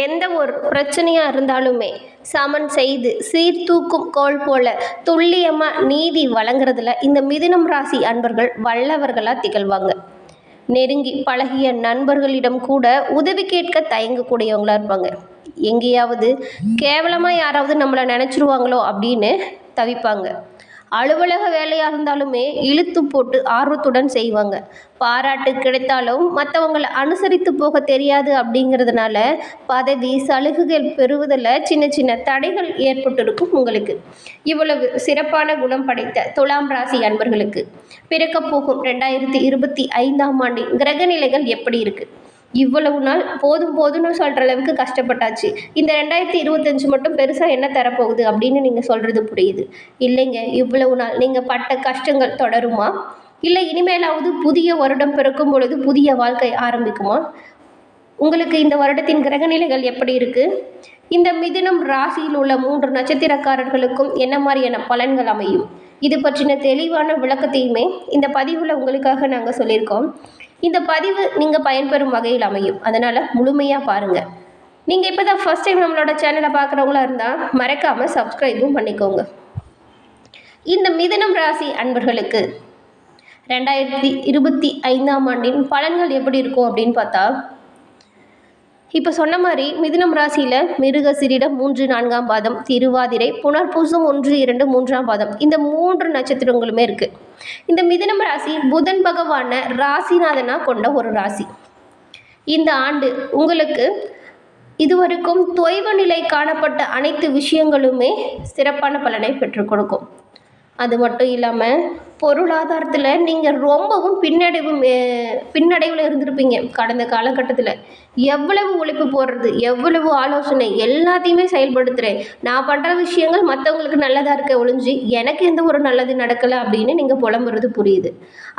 எந்த ஒரு பிரச்சனையாக இருந்தாலுமே சமன் செய்து சீர்தூக்கும் கோல் போல துல்லியமாக நீதி வழங்குறதுல இந்த மிதுனம் ராசி அன்பர்கள் வல்லவர்களாக திகழ்வாங்க. நெருங்கி பழகிய நண்பர்களிடம் கூட உதவி கேட்க தயங்கக்கூடியவங்களாக இருப்பாங்க. எங்கேயாவது கேவலமாக யாராவது நம்மளை நினச்சிருவாங்களோ அப்படின்னு தவிப்பாங்க. அலுவலக வேலையாக இருந்தாலுமே இழுத்து போட்டு ஆர்வத்துடன் செய்வாங்க. பாராட்டு கிடைத்தாலும் மற்றவங்களை அனுசரித்து போக தெரியாது அப்படிங்கிறதுனால பதவி சலுகைகள் பெறுவதில் சின்ன சின்ன தடைகள் ஏற்பட்டிருக்கும் உங்களுக்கு. இவ்வளவு சிறப்பான குணம் படைத்த துலாம் ராசி அன்பர்களுக்கு. பிறக்கப் போகும் ரெண்டாயிரத்தி இருபத்தி ஐந்தாம் ஆண்டின் கிரகநிலைகள் எப்படி இருக்குது இவ்வளவு நாள் போதும் போதும்னு சொல்கிற அளவுக்கு கஷ்டப்பட்டாச்சு. இந்த ரெண்டாயிரத்தி இருபத்தஞ்சு மட்டும் பெருசாக என்ன தரப்போகுது அப்படின்னு நீங்கள் சொல்கிறது புரியுது. இல்லைங்க இவ்வளவு நாள் நீங்கள் பட்ட கஷ்டங்கள் தொடருமா? இல்லை இனிமேலாவது புதிய வருடம் பிறக்கும் பொழுது புதிய வாழ்க்கை ஆரம்பிக்குமா? உங்களுக்கு இந்த வருடத்தின் கிரகநிலைகள் எப்படி இருக்குது இந்த மிதுனம் ராசியில் உள்ள மூன்று நட்சத்திரக்காரர்களுக்கும் என்ன மாதிரியான பலன்கள் அமையும்? இது பற்றின தெளிவான விளக்கத்தையுமே இந்த பதிவில் உங்களுக்காக நாங்கள் சொல்லியிருக்கோம். இந்த பதிவு நீங்கள் பயன்பெறும் வகையில் அமையும். அதனால் முழுமையாக பாருங்கள் நீங்கள் இப்போ தான் ஃபஸ்ட் டைம் நம்மளோட சேனலை பார்க்குறவங்களா இருந்தால் மறக்காமல் சப்ஸ்கிரைபும் பண்ணிக்கோங்க. இந்த மிதனம் ராசி அன்பர்களுக்கு ரெண்டாயிரத்தி இருபத்தி ஐந்தாம் ஆண்டின் பலன்கள் எப்படி இருக்கும் அப்படின்னு பார்த்தா இப்போ சொன்ன மாதிரி மிதுனம் ராசியில் மிருகசிரிடம் மூன்று நான்காம் பாதம் திருவாதிரை புனர்பூசம் ஒன்று இரண்டு மூன்றாம் பாதம். இந்த மூன்று நட்சத்திரங்களுமே இருக்குது இந்த மிதுனம் ராசி புதன் பகவான ராசிநாதனாக கொண்ட ஒரு ராசி. இந்த ஆண்டு உங்களுக்கு இதுவரைக்கும் தொய்வு நிலை காணப்பட்ட அனைத்து விஷயங்களுமே சிறப்பான பலனை பெற்றுக் கொடுக்கும். அது மட்டும் இல்லாமல் பொருளாதாரத்தில் நீங்கள் ரொம்பவும் பின்னடைவு பின்னடைவில் இருந்திருப்பீங்க. கடந்த காலகட்டத்தில். எவ்வளவு உழைப்பு போடுறது எவ்வளவு ஆலோசனை எல்லாத்தையுமே செயல்படுத்துகிறேன் நான் பண்ணுற விஷயங்கள் மற்றவங்களுக்கு நல்லதாக இருக்க ஒழிஞ்சு எனக்கு எந்த ஒரு நல்லது நடக்கலை அப்படின்னு நீங்கள் புலம்புறது புரியுது.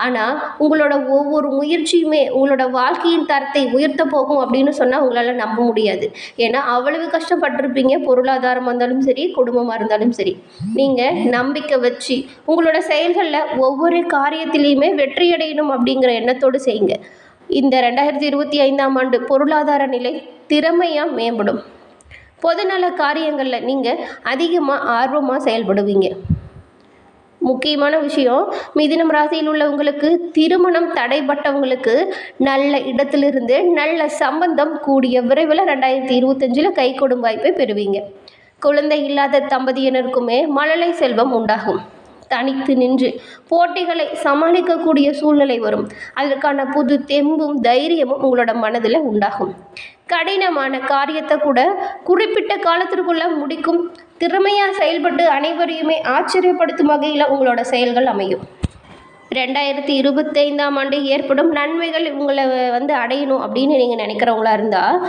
ஆனால் உங்களோட ஒவ்வொரு முயற்சியுமே உங்களோட வாழ்க்கையின் தரத்தை உயர்த்த போகும் அப்படின்னு சொன்னால் உங்களால் நம்ப முடியாது. ஏன்னா அவ்வளவு கஷ்டப்பட்டிருப்பீங்க. பொருளாதாரமாக இருந்தாலும் சரி குடும்பமாக இருந்தாலும் சரி. நீங்கள் நம்பிக்கை வச்சு உங்களோட செயல்களில் ஒவ்வொரு காரியத்திலையுமே வெற்றியடையணும் அப்படிங்கிற எண்ணத்தோடு செய்யுங்க. இந்த ரெண்டாயிரத்தி இருபத்தி ஐந்தாம் ஆண்டு பொருளாதார நிலை திறமையாக மேம்படும். பொதுநல காரியங்களில் நீங்கள் அதிகமாக ஆர்வமாக செயல்படுவீங்க. முக்கியமான விஷயம் மிதினம் ராசியில் உள்ளவங்களுக்கு திருமணம் தடைப்பட்டவங்களுக்கு நல்ல இடத்திலிருந்து நல்ல சம்பந்தம் கூடிய விரைவில் ரெண்டாயிரத்தி இருபத்தஞ்சில் கை கொடும் வாய்ப்பை பெறுவீங்க. குழந்தை இல்லாத தம்பதியினருக்குமே மழலை செல்வம் உண்டாகும். தனித்து நின்று போட்டிகளை சமாளிக்கக்கூடிய சூழ்நிலை வரும். அதற்கான புது தெம்பும் தைரியமும் உங்களோட மனதில் உண்டாகும். கடினமான காரியத்தை கூட குறிப்பிட்ட காலத்திற்குள்ள முடிக்கும். திறமையாக செயல்பட்டு அனைவரையுமே ஆச்சரியப்படுத்தும் வகையில் உங்களோட செயல்கள் அமையும். ரெண்டாயிரத்தி இருபத்தைந்தாம் ஆண்டு ஏற்படும் நன்மைகள் உங்களை வந்து அடையணும் அப்படின்னு நீங்கள் நினைக்கிறவங்களா இருந்தால்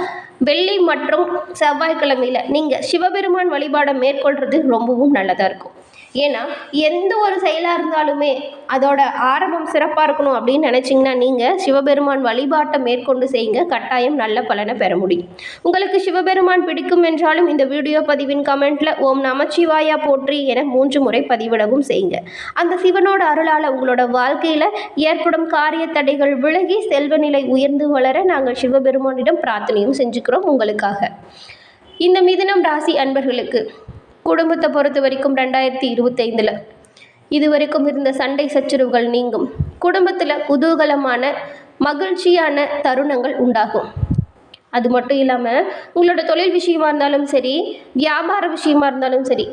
வெள்ளி மற்றும் செவ்வாய்க்கிழமையில் நீங்கள் சிவபெருமான் வழிபாடை மேற்கொள்கிறது ரொம்பவும் நல்லதாக இருக்கும். ஏன்னா எந்த ஒரு செயலாக இருந்தாலுமே அதோட ஆரம்பம் சிறப்பாக இருக்கணும் அப்படின்னு நினச்சிங்கன்னா நீங்கள் சிவபெருமான் வழிபாட்டை மேற்கொண்டு செய்யுங்க. கட்டாயம் நல்ல பலனை பெற முடியும். உங்களுக்கு சிவபெருமான் பிடிக்கும் என்றாலும் இந்த வீடியோ பதிவின் கமெண்ட்டில் ஓம் நமச்சிவாயா போற்றி என மூன்று முறை பதிவிடவும் செய்யுங்க. அந்த சிவனோட அருளால் உங்களோட வாழ்க்கையில் ஏற்படும் காரிய தடைகள் விலகி செல்வ நிலை உயர்ந்து வளர நாங்கள் சிவபெருமானிடம் பிரார்த்தனையும் செஞ்சுக்கிறோம் உங்களுக்காக. இந்த மிதுனம் ராசி அன்பர்களுக்கு குடும்பத்தை பொறுத்த வரைக்கும் ரெண்டாயிரத்தி இருபத்தைந்தில். இது வரைக்கும் இருந்த சண்டை சச்சரவுகள் நீங்கும். குடும்பத்தில் குதூகலமான மகிழ்ச்சியான தருணங்கள் உண்டாகும். அது மட்டும் இல்லாமல் உங்களோட தொழில் விஷயமா இருந்தாலும் சரி வியாபார விஷயமா இருந்தாலும் சரி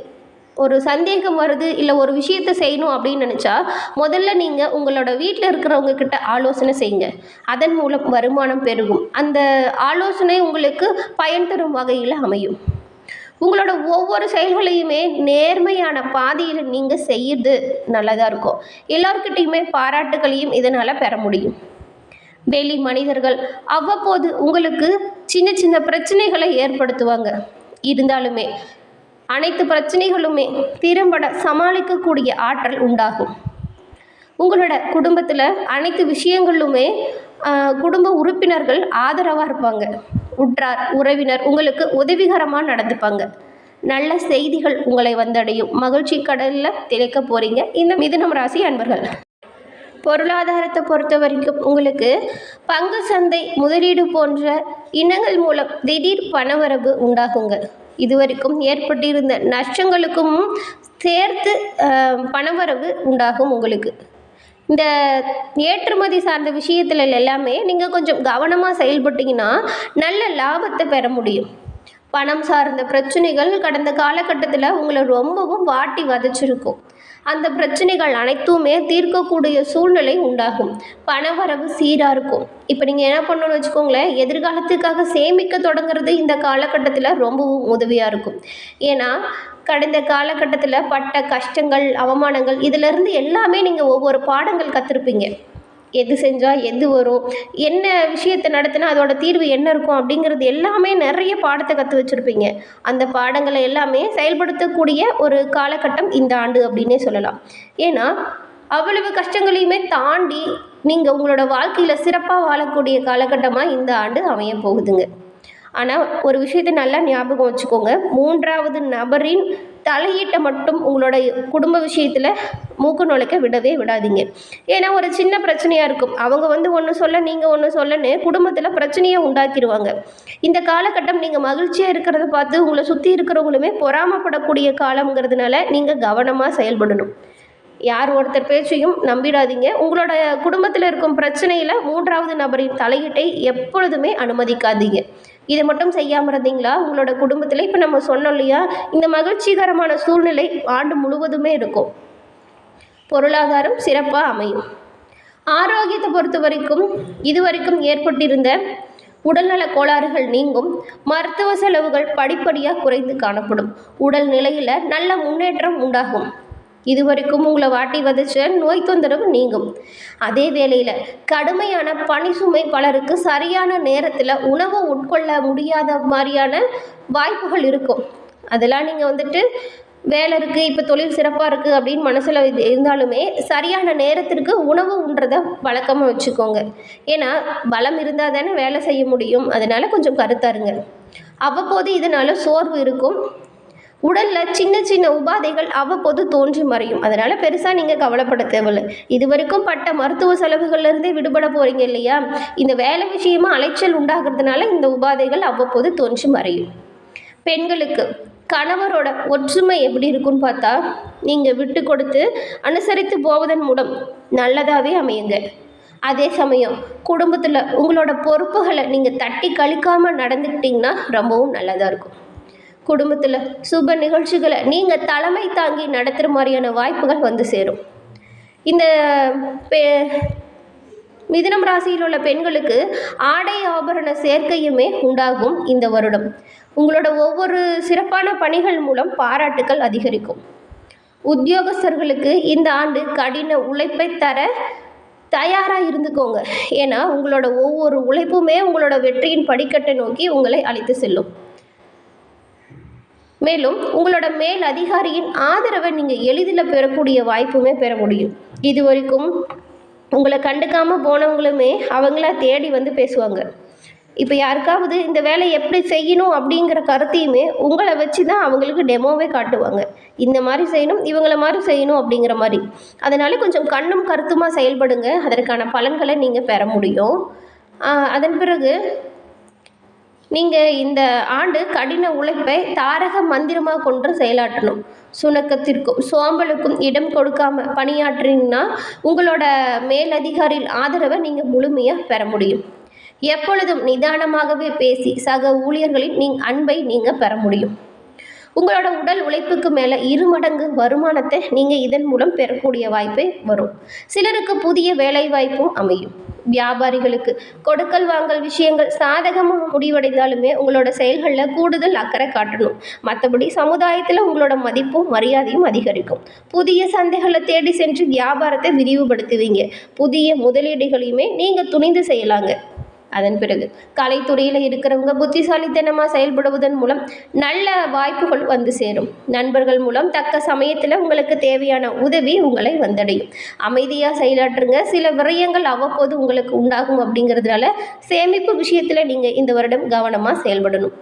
ஒரு சந்தேகம் வருது இல்லை ஒரு விஷயத்தை செய்யணும் அப்படின்னு நினச்சா முதல்ல நீங்கள் உங்களோட வீட்டில் இருக்கிறவங்க கிட்ட ஆலோசனை செய்யுங்க. அதன் மூலம் வருமானம் பெருகும். அந்த ஆலோசனை உங்களுக்கு பயன் தரும் வகையில் அமையும். உங்களோட ஒவ்வொரு செயல்களையுமே நேர்மையான பாதையில் நீங்கள் செய்யுது நல்லதாக இருக்கும். எல்லாருக்கிட்டேயுமே பாராட்டுகளையும் இதனால் பெற முடியும். வெளி மனிதர்கள் அவ்வப்போது உங்களுக்கு சின்ன சின்ன பிரச்சனைகளை ஏற்படுத்துவாங்க. இருந்தாலுமே அனைத்து பிரச்சனைகளுமே திறம்பட சமாளிக்கக்கூடிய ஆற்றல் உண்டாகும். உங்களோட குடும்பத்தில் அனைத்து விஷயங்களுமே குடும்ப உறுப்பினர்கள் ஆதரவாக இருப்பாங்க. உற்றார் உறவினர் உங்களுக்கு உதவிகரமாக நடந்துப்பாங்க. நல்ல செய்திகள் உங்களை வந்தடையும். மகிழ்ச்சி கடலில் திளைக்க போகிறீங்க இந்த மிதுனம் ராசி அன்பர்கள். பொருளாதாரத்தை பொறுத்த வரைக்கும் உங்களுக்கு பங்கு சந்தை முதலீடு போன்ற இனங்கள் மூலம் திடீர் பணவரவு உண்டாகுங்க. இதுவரைக்கும் ஏற்பட்டிருந்த நஷ்டங்களுக்கும் சேர்த்து பணவரவு உண்டாகும் உங்களுக்கு. இந்த ஏற்றுமதி சார்ந்த விஷயத்துல எல்லாமே நீங்கள் கொஞ்சம் கவனமாக செயல்பட்டீங்கன்னா நல்ல லாபத்தை பெற முடியும். பணம் சார்ந்த பிரச்சனைகள் கடந்த காலகட்டத்தில் உங்களை ரொம்பவும் வாட்டி வதைச்சிருக்கும். அந்த பிரச்சனைகள் அனைத்துமே தீர்க்கக்கூடிய சூழ்நிலை உண்டாகும். பணவரவு சீராக இருக்கும். இப்போ நீங்கள் என்ன பண்ணணும்னு வச்சுக்கோங்களேன் எதிர்காலத்துக்காக சேமிக்க தொடங்குறது இந்த காலகட்டத்தில் ரொம்பவும் உதவியாக இருக்கும். ஏன்னா கடந்த காலகட்டத்தில் பட்ட கஷ்டங்கள் அவமானங்கள் இதிலிருந்து எல்லாமே நீங்கள் ஒவ்வொரு பாடங்கள் கற்றுருப்பீங்க எது செஞ்சால் எது வரும் என்ன விஷயத்தை நடத்தினா அதோட தீர்வு என்ன இருக்கும் அப்படிங்கிறது எல்லாமே நிறைய பாடத்தை கற்று வச்சுருப்பீங்க. அந்த பாடங்களை எல்லாமே செயல்படுத்தக்கூடிய ஒரு காலகட்டம் இந்த ஆண்டு அப்படின்னே சொல்லலாம். ஏன்னா அவ்வளவு கஷ்டங்களையுமே தாண்டி நீங்கள் உங்களோட வாழ்க்கையில் சிறப்பாக வாழக்கூடிய காலகட்டமாக இந்த ஆண்டு அமைய போகுதுங்க. ஆனால் ஒரு விஷயத்தை நல்லா ஞாபகம் வச்சுக்கோங்க. மூன்றாவது நபரின் தலையீட்டை மட்டும் உங்களோட குடும்ப விஷயத்தில் மூக்கு நுழைக்க விடவே விடாதீங்க. ஏன்னா ஒரு சின்ன பிரச்சனையாக இருக்கும். அவங்க வந்து ஒன்று சொல்ல நீங்கள் ஒன்று சொல்லன்னு குடும்பத்தில் பிரச்சனையை உண்டாக்கிடுவாங்க இந்த காலகட்டம் நீங்கள் மகிழ்ச்சியாக இருக்கிறத பார்த்து உங்களை சுற்றி இருக்கிறவங்களுமே பொறாமப்படக்கூடிய காலங்கிறதுனால நீங்கள் கவனமாக செயல்படணும். யார் ஒருத்தர் பேச்சையும் நம்பிடாதீங்க. உங்களோட குடும்பத்தில் இருக்கும் பிரச்சனையில் மூன்றாவது நபரின் தலையீட்டை எப்பொழுதுமே அனுமதிக்காதீங்க. இதை மட்டும் செய்யாமல் இருந்தீங்களா? உங்களோட குடும்பத்தில் இப்போ நம்ம சொன்னோம் இல்லையா? இந்த மகிழ்ச்சிகரமான சூழ்நிலை ஆண்டு முழுவதுமே இருக்கும். பொருளாதாரம் சிறப்பாக அமையும். ஆரோக்கியத்தை பொறுத்த வரைக்கும் இதுவரைக்கும் ஏற்பட்டிருந்த உடல்நல கோளாறுகள் நீங்கும். மருத்துவ செலவுகள் படிப்படியாக குறைந்து காணப்படும். உடல் நிலையில் நல்ல முன்னேற்றம் உண்டாகும். இதுவரைக்கும் உங்களை வாட்டி வதைச்ச நோய் தொந்தரவு நீங்கும். அதே வேளையில் கடுமையான பணி சுமை பலருக்கு சரியான நேரத்தில் உணவை உட்கொள்ள முடியாத மாதிரியான வாய்ப்புகள் இருக்கும். அதெல்லாம் நீங்கள் வந்துட்டு வேலை இருக்குது இப்போ தொழில் சிறப்பாக இருக்குது அப்படின்னு மனசில் இருந்தாலுமே சரியான நேரத்திற்கு உணவு உண்றதை வழக்கமாக வச்சுக்கோங்க. ஏன்னா பலம் இருந்தால் தானே வேலை செய்ய முடியும். அதனால் கொஞ்சம் கருத்தாருங்க. அவ்வப்போது இதனால் சோர்வு இருக்கும். உடலில் சின்ன சின்ன உபாதைகள் அவ்வப்போது தோன்றி மறையும். அதனால் பெருசாக நீங்கள் கவலைப்பட தேவையில்லை. இது வரைக்கும் பட்ட மருத்துவ செலவுகள்லேருந்தே விடுபட போகிறீங்க இல்லையா? இந்த வேலை விஷயமா அலைச்சல் உண்டாகிறதுனால இந்த உபாதைகள் அவ்வப்போது தோன்றி மறையும். பெண்களுக்கு கணவரோட ஒற்றுமை எப்படி இருக்குன்னு பார்த்தா நீங்கள் விட்டு கொடுத்து அனுசரித்து போவதன் மூலம் நல்லதாகவே அமையுங்க. அதே சமயம் குடும்பத்தில் உங்களோட பொறுப்புகளை நீங்கள் தட்டி கழிக்காமல் நடந்துக்கிட்டிங்கன்னா ரொம்பவும் நல்லதாக இருக்கும். குடும்பத்தில் சுப நிகழ்ச்சிகளை நீங்கள் தலைமை தாங்கி நடத்துகிற மாதிரியான வாய்ப்புகள் வந்து சேரும். இந்த பெ மிதுனம் ராசியில் உள்ள பெண்களுக்கு ஆடை ஆபரண சேர்க்கையுமே உண்டாகும் இந்த வருடம். உங்களோட ஒவ்வொரு சிறப்பான பணிகள் மூலம் பாராட்டுக்கள் அதிகரிக்கும். உத்தியோகஸ்தர்களுக்கு இந்த ஆண்டு கடின உழைப்பை தர தயாராக இருந்துக்கோங்க. ஏன்னா உங்களோட ஒவ்வொரு உழைப்புமே உங்களோட வெற்றியின் படிக்கட்டை நோக்கி உங்களை அழைத்து செல்லும். மேலும் உங்களோட மேல் அதிகாரியின் ஆதரவை நீங்கள் எளிதில் பெறக்கூடிய வாய்ப்புமே பெற முடியும். இது வரைக்கும் உங்களை கண்டுக்காமல் போனவங்களுமே அவங்கள தேடி வந்து பேசுவாங்க. இப்போ யாருக்காவது இந்த வேலையை எப்படி செய்யணும் அப்படிங்கிற கருத்தையுமே உங்களை வச்சு தான் அவங்களுக்கு டெமோவே காட்டுவாங்க. இந்த மாதிரி செய்யணும் இவங்கள மாதிரி செய்யணும் அப்படிங்கிற மாதிரி. அதனால கொஞ்சம் கண்ணும் கருத்துமாக செயல்படுங்க. அதற்கான பலன்களை நீங்கள் பெற முடியும். அதன் பிறகு நீங்கள் இந்த ஆண்டு கடின உழைப்பை தாரக மந்திரமாக கொண்டு செயலாற்றணும். சுணக்கத்திற்கும் சோம்பலுக்கும் இடம் கொடுக்காம பணியாற்றினீங்கன்னா உங்களோட மேலதிகாரியில் ஆதரவை நீங்கள் முழுமையாக பெற முடியும். எப்பொழுதும் நிதானமாகவே பேசி சக ஊழியர்களின் நீ அன்பை நீங்கள் பெற முடியும். உங்களோட உடல் உழைப்புக்கு மேலே இரு மடங்கு வருமானத்தை நீங்கள் இதன் மூலம் பெறக்கூடிய வாய்ப்பே வரும். சிலருக்கு புதிய வேலைவாய்ப்பும் அமையும். வியாபாரிகளுக்கு. கொடுக்கல் வாங்கல் விஷயங்கள் சாதகமாக முடிவடைந்தாலுமே உங்களோட செயல்களில் கூடுதல் அக்கறை காட்டணும். மற்றபடி சமுதாயத்தில் உங்களோட மதிப்பும் மரியாதையும் அதிகரிக்கும். புதிய சந்தைகளை தேடி சென்று வியாபாரத்தை விரிவுபடுத்துவீங்க. புதிய முதலீடுகளையுமே நீங்கள் துணிந்து செய்யலாங்க. அதன் பிறகு கலைத்துறையில் இருக்கிறவங்க புத்திசாலித்தனமாக செயல்படுவதன் மூலம் நல்ல வாய்ப்புகள் வந்து சேரும். நண்பர்கள் மூலம் தக்க சமயத்தில் உங்களுக்கு தேவையான உதவி உங்களை வந்தடையும். அமைதியாக செயலாற்றுங்க. சில விரயங்கள் அவ்வப்போது உங்களுக்கு உண்டாகும் அப்படிங்கிறதுனால சேமிப்பு விஷயத்தில் நீங்கள் இந்த வருடம் கவனமாக செயல்படணும்.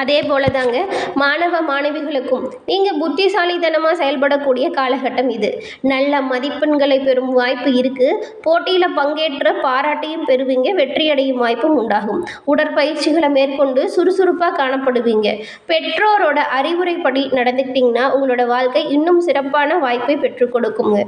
அதே போல தாங்க மாணவ மாணவிகளுக்கும் நீங்கள் புத்திசாலித்தனமாக செயல்படக்கூடிய காலகட்டம் இது. நல்ல மதிப்பெண்களை பெறும் வாய்ப்பு இருக்குது போட்டியில் பங்கேற்ற பாராட்டையும் பெறுவீங்க வெற்றியடையும் வாய்ப்பும் உண்டாகும். உடற்பயிற்சிகளை மேற்கொண்டு சுறுசுறுப்பாக காணப்படுவீங்க. பெற்றோரோட அறிவுரைப்படி நடந்துக்கிட்டிங்கன்னா உங்களோட வாழ்க்கை இன்னும் சிறப்பான வாய்ப்பை பெற்றுக் கொடுக்குங்க.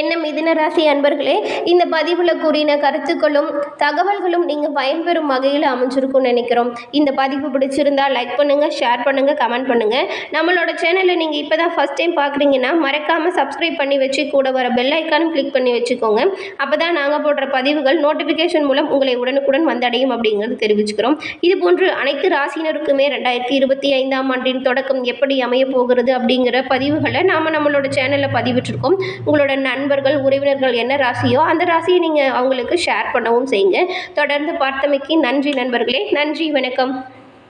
என்ன மிதுன ராசி அன்பர்களே இந்த பதிவில் கூறின கருத்துக்களும் தகவல்களும் நீங்கள் பயன்பெறும் வகையில் அமைஞ்சிருக்கும்னு நினைக்கிறோம். இந்த பதிவு பிடிச்சிருந்தா லைக் பண்ணுங்கள் ஷேர் பண்ணுங்கள் கமெண்ட் பண்ணுங்கள் நம்மளோட சேனலை நீங்கள் இப்போ தான் ஃபஸ்ட் டைம் பார்க்குறீங்கன்னா மறக்காமல் சப்ஸ்கிரைப் பண்ணி வச்சு கூட வர பெல் ஐக்கானும் கிளிக் பண்ணி வச்சுக்கோங்க. அப்போ தான் நாங்கள் போடுற பதிவுகள் நோட்டிஃபிகேஷன் மூலம் உங்களை உடனுக்குடன் வந்தடையும் அப்படிங்கிறது தெரிவிச்சுக்கிறோம். இது போன்று அனைத்து ராசினருக்குமே ரெண்டாயிரத்தி இருபத்தி ஐந்தாம் ஆண்டின் தொடக்கம் எப்படி அமைய போகிறது அப்படிங்கிற பதிவுகளை நாம் நம்மளோட சேனலில் பதிவிட்டிருக்கோம். உங்களோட நன் நண்பர்கள் உறவினர்கள் என்ன ராசியோ அந்த ராசியை நீங்கள் அவங்களுக்கு ஷேர் பண்ணவும் செய்யுங்க. தொடர்ந்து பார்த்தமைக்கு நன்றி நண்பர்களே. நன்றி வணக்கம்.